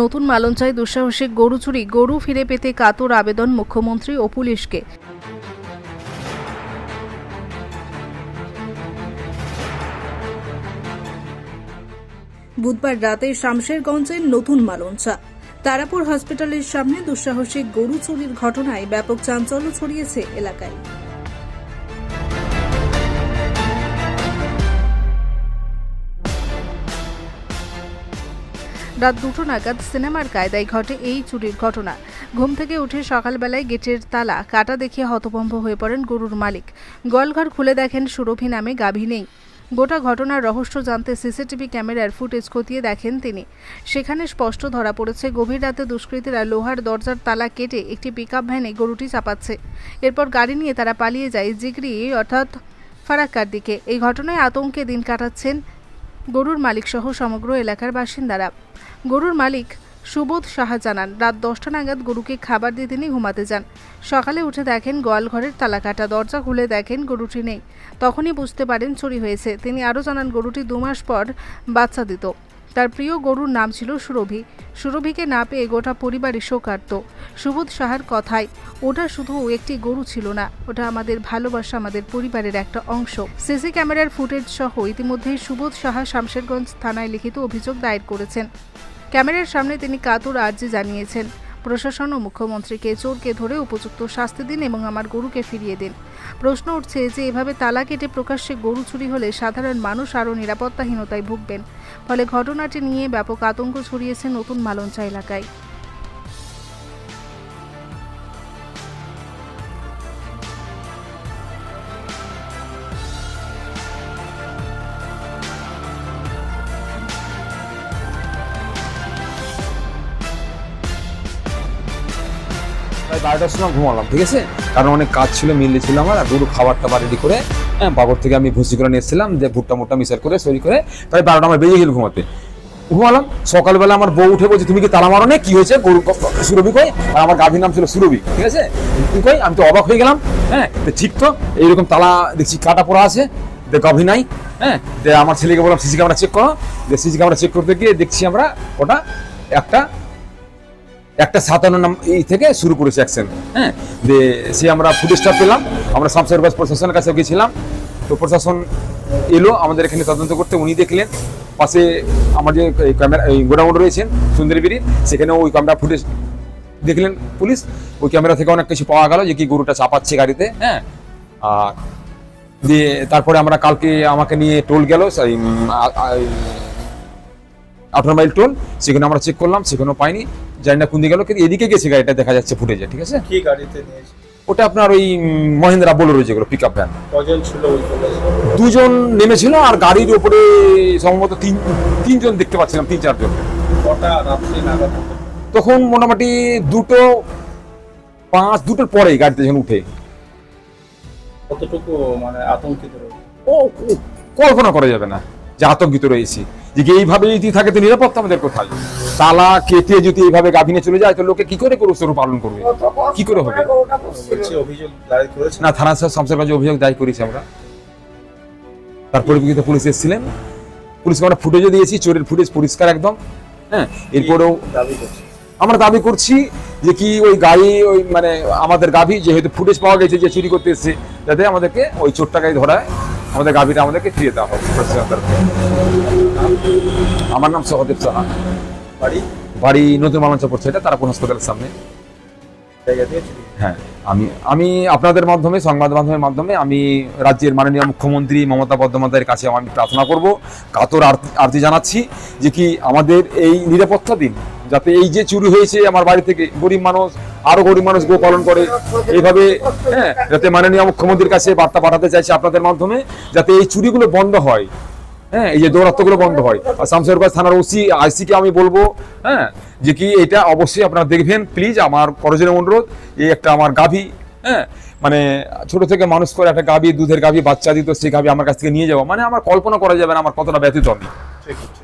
নতুন মালঞ্চায় দুঃসাহসিক গরু চুরি, গরু ফিরে পেতে কাতর আবেদন মুখ্যমন্ত্রী ও পুলিশকে। বুধবার রাতে শামশেরগঞ্জের নতুন মালঞ্চা। তারাপুর হসপিটালের সামনে দুঃসাহসিক গরু চুরির ঘটনায় ব্যাপক চাঞ্চল্য ছড়িয়েছে এলাকায়। রাত দুটো নাগাদ সিনেমার কায়দায় ঘটে এই চুরির ঘটনা। ঘুম থেকে উঠে সকালবেলায় গেটের তালা কাটা দেখিয়ে হতভম্ব হয়ে পড়েন গরুর মালিক। গোয়ালঘর খুলে দেখেন সুরভি নামে গাভী নেই। গোটা ঘটনার রহস্য জানতে সিসিটিভি ক্যামেরার ফুটেজ খতিয়ে দেখেন তিনি। সেখানে স্পষ্ট ধরা পড়েছে, গভীর রাতে দুষ্কৃতীরা লোহার দরজার তালা কেটে একটি পিকআপ ভ্যানে গরুটি চাপাচ্ছে। এরপর গাড়ি নিয়ে তারা পালিয়ে যায় জিগরি, অর্থাৎ ফারাক্কার দিকে। এই ঘটনায় আতঙ্কে দিন কাটাচ্ছেন গরুর মালিক সহ সমগ্র এলাকার বাসিন্দারা। গরুর মালিক সুবোধ সাহা জানান, রাত দশটা নাগাদ গরুকে খাবার দিয়ে তিনি ঘুমাতে যান। সকালে উঠে দেখেন গোয়াল ঘরের তালা কাটা দরজা খুলে দেখেন গরুটি নেই। তখনই বুঝতে পারেন চুরি হয়েছে। তিনি আরও জানান, গরুটি দু মাস পর বাচ্চা দিত। তার প্রিয় গরুর নাম ছিল সুরভি। সুরভিকে না পেয়ে গোটা পরিবারই শোকার্ত। সুবোধ সাহার কথায়, ওটা শুধু একটি গরু ছিল না, ওটা আমাদের ভালোবাসা, আমাদের পরিবারের একটা অংশ। সিসি ক্যামেরার ফুটেজ সহ ইতিমধ্যেই সুবোধ সাহা শামশেরগঞ্জ থানায় লিখিত অভিযোগ দায়ের করেছেন। ক্যামেরার সামনে তিনি কাতর আর্জি জানিয়েছেন। প্রশাসন ও মুখ্যমন্ত্রীকে চোরকে ধরে উপযুক্ত শাস্তি দিন এবং আমার গরুকে ফিরিয়ে দিন। প্রশ্ন উঠছে যে, এভাবে তালা কেটে প্রকাশ্যে গরু চুরি হলে সাধারণ মানুষ আরও নিরাপত্তাহীনতায় ভুগবেন। ফলে ঘটনাটি নিয়ে ব্যাপক আতঙ্ক ছড়িয়েছে নতুন মালঞ্চা এলাকায়। বারোটার সময় ঘুমালাম, ঠিক আছে? কারণ অনেক কাজ ছিল মিললে ছিল আমার, আর গরু খাবার টাবার রেডি করে হ্যাঁ বাবর থেকে আমি ভুসি করে নিয়ে এসেছিলাম, যে ভুট্টা মুট্টা মিশাল করে সরি করে প্রায় বারোটা আমার বেরিয়ে গেল ঘুমাতে। ঘুমালাম, সকালবেলা আমার বউ উঠে বলছে, তুমি কি তালা মারো না কি হয়েছে? গরু সুরভি কই? আর আমার গাভীর নাম ছিল সুরভি, ঠিক আছে? তুই কই? আমি তো অবাক হয়ে গেলাম হ্যাঁ ঠিক তো, এইরকম তালা দেখছি, কাটা পড়া আছে যে গাভী নাই হ্যাঁ যে আমার ছেলেকে বললাম, সিসি ক্যামেরা চেক করো। যে সিসি ক্যামেরা চেক করতে গিয়ে দেখছি আমরা ওটা একটা একটা সাতান্ন নাম এই থেকে শুরু করেছে অ্যাকশন হ্যাঁ যে সে আমরা ফুড স্টাফ পেলাম, আমরা শামসারবাজ প্রশাসনের কাছে গেছিলাম। তো প্রশাসন এলো, আমাদের এখানে তদন্ত করতে। উনি দেখলেন, পাশে আমার যে ক্যামেরা, এই গোডাউন রয়েছেন সুন্দরগিরি সেখানে ওই ক্যামেরা ফুটেজ দেখলেন পুলিশ। ওই ক্যামেরা থেকে অনেক কিছু পাওয়া গেল যে কি গরুটা চাপাচ্ছে গাড়িতে হ্যাঁ। আর দিয়ে তারপরে আমরা কালকে আমাকে নিয়ে টোল গেল আঠারো মাইল টোল সেখানে আমরা চেক করলাম, সেখানেও পাইনি। জানি না কোন দিকে গেল কিন্তু এদিকে গেছে গাড়িটা দেখা যাচ্ছে ফুটেজে ঠিক আছে? কি গাড়িতে নিয়েছে ওটা আপনার ওই মহেন্দ্রা বোলেরো যেগুলো পিক আপ ভ্যান কজন ছিল ওই দুজন নেমেছিল আর গাড়ির উপরে সম্ভবত তিন তিনজন দেখতে পাচ্ছিলাম তিন চারজন। কটা রাত্রি নাগাদ? তখন মোটামুটি দুটো পাঁচ দুটোর পরেই গাড়িতে যখন উঠে। কতটুকু মানে আতঙ্কিত ও কল্পনা করা যাবে না। যে আতঙ্কিত রয়েছি। যে এইভাবে যদি থাকে তো নিরাপত্তা আমাদের কোথায়? তালা কেটে যদি এইভাবে গাভিনে চলে যায়, তো লোকে কি করে গরু সরু পালন করবে? কি করে হবে? না, থানা শামসেরগঞ্জে অভিযোগ দায় করেছি আমরা। তার পরিপ্রেক্ষিতে পুলিশ এসেছিলেন। পুলিশকে আমরা ফুটেজও দিয়েছি, চোরের ফুটেজ পরিষ্কার একদম। হ্যাঁ এরপরেও আমরা দাবি করছি যে কি ওই গাড়ি ওই মানে আমাদের গাভী যেহেতু ফুটেজ পাওয়া গেছে যে চুরি করতে এসেছে, যাতে আমাদেরকে ওই চোরটা গাড়ি ধরায়। আমাদের গাভীটা আমাদেরকে ফিরিয়ে দেওয়া হবে। আমার নাম সহদেব সাহা। বাড়ি? বাড়ি নতুন মালঞ্চা পড়ছে এটা তারাপুর হাসপাতালের সামনে। হ্যাঁ আমি আমি আপনাদের মাধ্যমে সংবাদ মাধ্যমের মাধ্যমে আমি রাজ্যের মাননীয় মুখ্যমন্ত্রী মমতা বন্দ্যোপাধ্যায়ের কাছে আমি প্রার্থনা করব কাতর আরতি জানাচ্ছি যে কি আমাদের এই নিরাপত্তা দিন যাতে এই যে চুরি হয়েছে আমার বাড়ি থেকে, গরিব মানুষ, আরও গরিব মানুষ গো পালন করে, এইভাবে হ্যাঁ যাতে মাননীয় মুখ্যমন্ত্রীর কাছে বার্তা পাঠাতে চাইছি আপনাদের মাধ্যমে, যাতে এই চুরিগুলো বন্ধ হয় হ্যাঁ এই যে দৌরাত্মগুলো বন্ধ হয়। আর শামশেরগঞ্জ থানার ওসি, আইসিকে আমি বলব হ্যাঁ যে কি এটা অবশ্যই আপনারা দেখবেন প্লিজ আমার করজনে অনুরোধ, এই একটা আমার গাভী হ্যাঁ মানে ছোট থেকে মানুষ করে একটা গাভী, দুধের গাভী, বাচ্চা দিত, সেই গাভী আমার কাছ থেকে নিয়ে যাওয়া মানে আমার কল্পনা করা যাবে না, আমার কতটা ব্যথিত আমি ঠিক আছে।